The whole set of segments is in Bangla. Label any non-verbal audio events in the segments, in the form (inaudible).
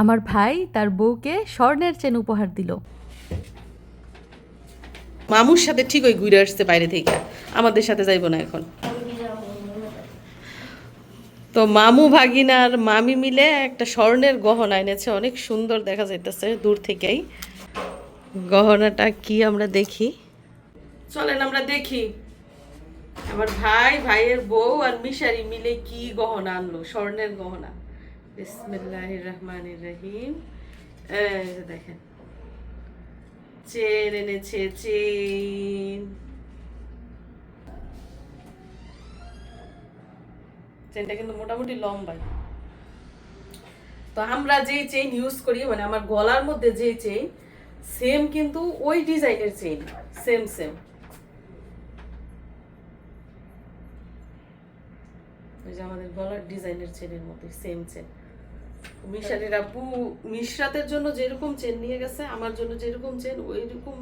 আমার ভাই তার বউকে স্বর্ণের চেন উপহার দিল। মামুর সাথে ঠিক ওই ঘুরে আসছে বাইরে থেকে। আমাদের সাথে যাইব না এখন। তো মামু ভাগিনার মামি মিলে একটা স্বর্ণের গহনা এনেছে। অনেক সুন্দর দেখা যাইতেছে দূর থেকেই। গহনাটা কি আমরা দেখি? চলেন আমরা দেখি। আমার ভাই, ভাইয়ের বউ আর মিশারি মিলে কি গহনা আনলো, স্বর্ণের গহনা। বিসমিল্লাহির রহমানির রহিম। দেখেন। চেন এনেছে, চেন। চেনটা কিন্তু মোটামুটি লম্বাই। তো আমরা যে চেইন ইউজ করি মানে আমার গলার মধ্যে যে চেইন, সেম কিন্তু ওই ডিজাইনের চেইন। Same same. ওই যে আমাদের গলার ডিজাইনের চেনের মতো সেম চেন মিশারির আপু মিশরাতের জন্য যেরকম চেন নিয়ে গেছে আমার জন্য যেরকম চেন ওই রকম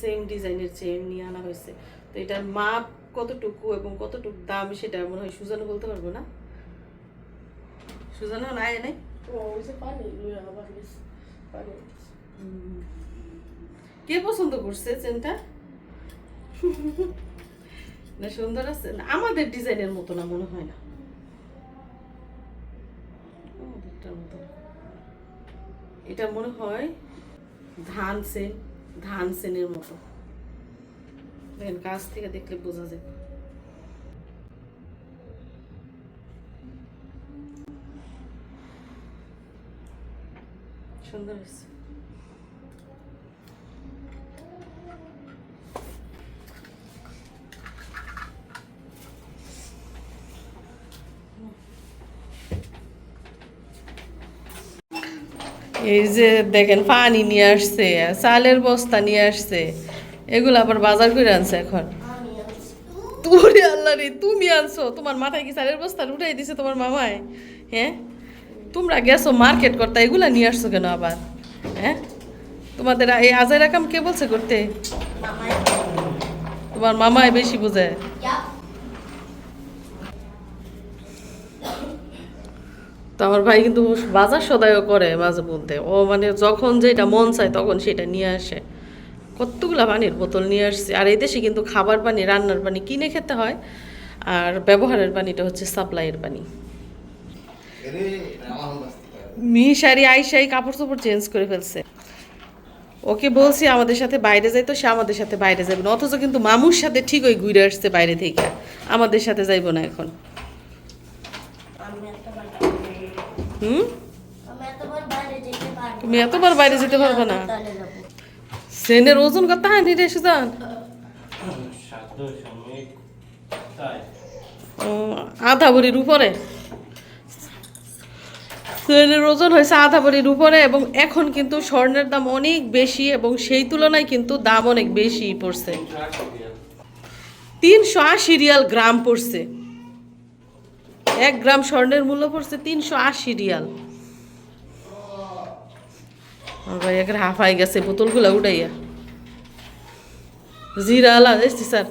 সেম ডিজাইনের চেন নিয়ে আনা হয়েছে। তো এটার মাপ কতটুকু এবং কতটুকু দাম সেটা মনে হয় সুজানো বলতে পারব না? সুজানো নাই হুম। কে পছন্দ করছে চেনটা না সুন্দর আছে? না আমাদের ডিজাইনের মতো না মনে হয় না। এটা মনে হয় ধান সেন, ধান সেনের মতো। কাছ থেকে দেখলে বোঝা যায়। সুন্দর হয়েছে। এই যে দেখেন পানি নিয়ে আসছে চালের বস্তা নিয়ে আসছে এগুলো আবার বাজার করে আনছে এখন। তোরে আল্লাহ রে তুমি আনছো? তোমার মাথায় কি চালের বস্তা উঠাই দিছে তোমার মামায় হ্যাঁ? তোমরা গেছো মার্কেট করতে এগুলা নিয়ে আসছো কেন আবার? হ্যাঁ? তোমাদের এই আজাই রাকাম কে বলছে করতে? তোমার মামায় বেশি বোঝে। তো আমার ভাই কিন্তু বাজার সদাইও করে মাঝে মধ্যে। ও মানে যখন যেটা মন চায় তখন সেটা নিয়ে আসে। কতগুলা পানির বোতল নিয়ে আসছে। আর এই দেশে কিন্তু খাবার পানি রান্নার পানি কিনে খেতে হয়। আর ব্যবহারের পানিটা হচ্ছে সাপ্লাইয়ের পানি। মিশারি আইসাই কাপড় চোপড় চেঞ্জ করে ফেলছে। ওকে বলছি আমাদের সাথে বাইরে যাইতো সে আমাদের সাথে বাইরে যাবে না। অথচ কিন্তু মামুর সাথে ঠিক ওই ঘুরে আসছে বাইরে থেকে। আমাদের সাথে যাইবো না এখন। হুম? তুমি এতবার বাইরে যেতে পারবে না। সেনের ওজন কত হানি রে সুজান আধা ভরির উপরে। সেনের ওজন হয়েছে আধা ভরির উপরে এবং এখন কিন্তু স্বর্ণের দাম অনেক বেশি এবং সেই তুলনায় কিন্তু দাম অনেক বেশি পড়ছে। তিনশো আশি রিয়াল গ্রাম পড়ছে। এক গ্রাম স্বর্ণের মূল্য পড়ছে তিনশো আশি রিয়াল। ভাই একের হাফাই গেছে, বোতলগুলো উঠাইয়া জিরা আলা এসছি স্যার।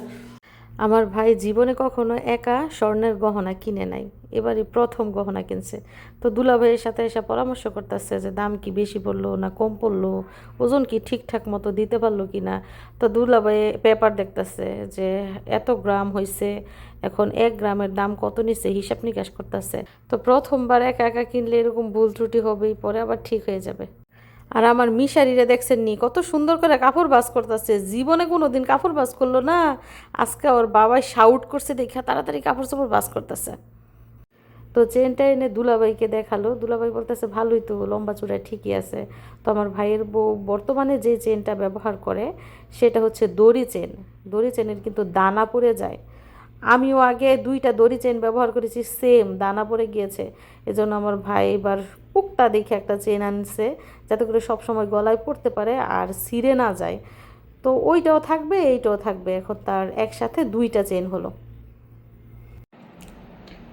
আমার ভাই জীবনে কখনো একা স্বর্ণের গহনা কিনে নাই। এবারই প্রথম গহনা কিনছে। তো দুলাভাইয়ের সাথে এসে পরামর্শ করতেছে যে দাম কি বেশি পড়ল না কম পড়ল, ওজন কি ঠিকঠাক মতো দিতে পারল কি না? তো দুলাভাই পেপার দেখতেছে যে এত গ্রাম হয়েছে এখন এক গ্রামের দাম কত নিচ্ছে হিসাব নিকাশ করতেছে। তো প্রথমবার একা একা কিনলে এরকম ভুল ত্রুটি হবেই, পরে আবার ঠিক হয়ে যাবে। আর আমার মিশারিরা দেখছেন নি, কত সুন্দর করে কাপড় বাস করতেছে, জীবনে কোনো দিন কাপড় বাস করল না। আজকে ওর বাবাই শাউট করছে দেখা তাড়াতাড়ি কাপড় চাপড় বাস করতেছে। তো চেনটা এনে দুলাভাইকে দেখাল। দুলাভাই বলতেছে, ভালোই তো, লম্বা চূড়ায় ঠিকই আছে। তো আমার ভাইয়ের বউ বর্তমানে যে চেনটা ব্যবহার করে, সেটা হচ্ছে দড়ি চেন। দড়ি চেনের কিন্তু দানা পড়ে যায়। আমিও আগে দুইটা দড়ি চেন ব্যবহার করেছি, সেম দানা পড়ে গিয়েছে। এজন্য আমার ভাই এবার পুকটা দেখে একটা চেন আনছে, যাতে করে সব সময় গলায় পড়তে পারে আর ছিঁড়ে না যায়। তো ওইটাও থাকবে, এইটাও থাকবে। এখন তার একসাথে দুইটা চেন হলো।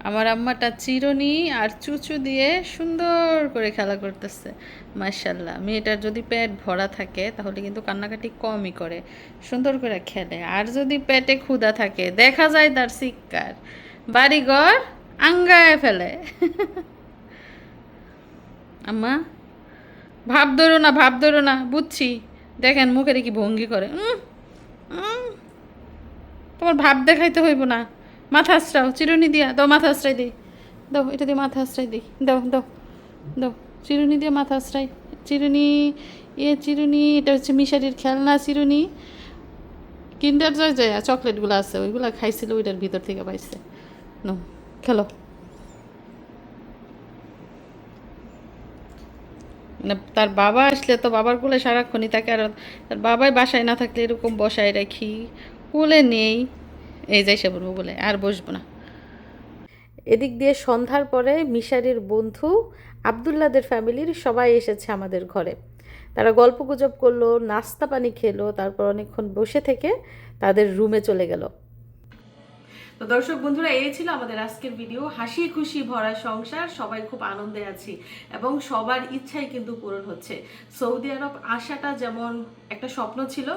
আমার আম্মাটা চিরুনি আর চুচু দিয়ে সুন্দর করে খেলা করতেছে। মার্শাল্লাহ মেয়েটার যদি পেট ভরা থাকে, তাহলে কিন্তু কান্নাকাটি কমই করে। সুন্দর করে খেলে। আর যদি পেটে ক্ষুধা থাকে, দেখা যায় তার চিৎকার বাড়িঘর আঙ্গায় ফেলে। (laughs) আম্মা, ভাব ধরো না, ভাব ধরো না, বুঝছি। দেখেন মুখের কি ভঙ্গি করে। তোমার ভাব দেখাইতে হইব না। মাথা আশ্রাও, চিরুনি দিয়া, দাও মাথা আশ্রাই দিই। দাও, এটা দিয়ে মাথা আশ্রাই দিই। দাও দাও দাও, চিরুনি দিয়ে মাথা আশ্রাই। চিরুনি, এ চিরুনি, এটা হচ্ছে মিশারির খেলনা চিরুনি। কিন্ডার জয় জয়, চকলেটগুলো আছে, ওইগুলো খাইছিল, ওইটার ভিতর থেকে পাইছে নো খেলো। মানে তার বাবা আসলে তো বাবার কোলে সারাক্ষণই তাকে আর তার বাবাই বাসায় না থাকলে এরকম বসায় রাখি। কোলে নেই। এই যাই সে বলব বলে, আর বসবো না। এদিক দিয়ে সন্ধ্যার পরে মিশারির বন্ধু আবদুল্লাদের ফ্যামিলির সবাই এসেছে আমাদের ঘরে। তারা গল্প গুজব করল, নাস্তা পানি খেলো, তারপর অনেকক্ষণ বসে থেকে তাদের রুমে চলে গেল। তো দর্শক বন্ধুরা, এই ছিল আমাদের আজকের ভিডিও হাসি খুশি ভরা সংসার, সবাই খুব আনন্দে আছি এবং সবার ইচ্ছাই কিন্তু পূরণ হচ্ছে। সৌদি আরব আসাটা যেমন একটা স্বপ্ন ছিল,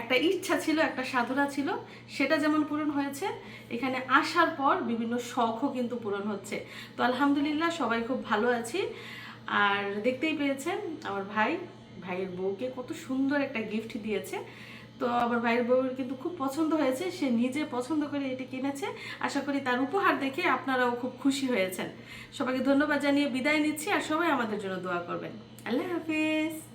একটা ইচ্ছা ছিল, একটা সাধনা ছিল, সেটা যেমন পূরণ হয়েছে, এখানে আসার পর বিভিন্ন শখও কিন্তু পূরণ হচ্ছে। তো আলহামদুলিল্লাহ, সবাই খুব ভালো আছি। আর দেখতেই পেয়েছেন, আমার ভাই, ভাইয়ের বউকে কত সুন্দর একটা গিফট দিয়েছে। তো আমার ভাইয়ের বউয়ের কিন্তু খুব পছন্দ হয়েছে, সে নিজে পছন্দ করে এটি কিনেছে। আশা করি তার উপহার দেখে আপনারাও খুব খুশি হয়েছেন। সবাইকে ধন্যবাদ জানিয়ে বিদায় নিচ্ছি আর সবাই আমাদের জন্য দোয়া করবেন। আল্লাহ হাফিজ।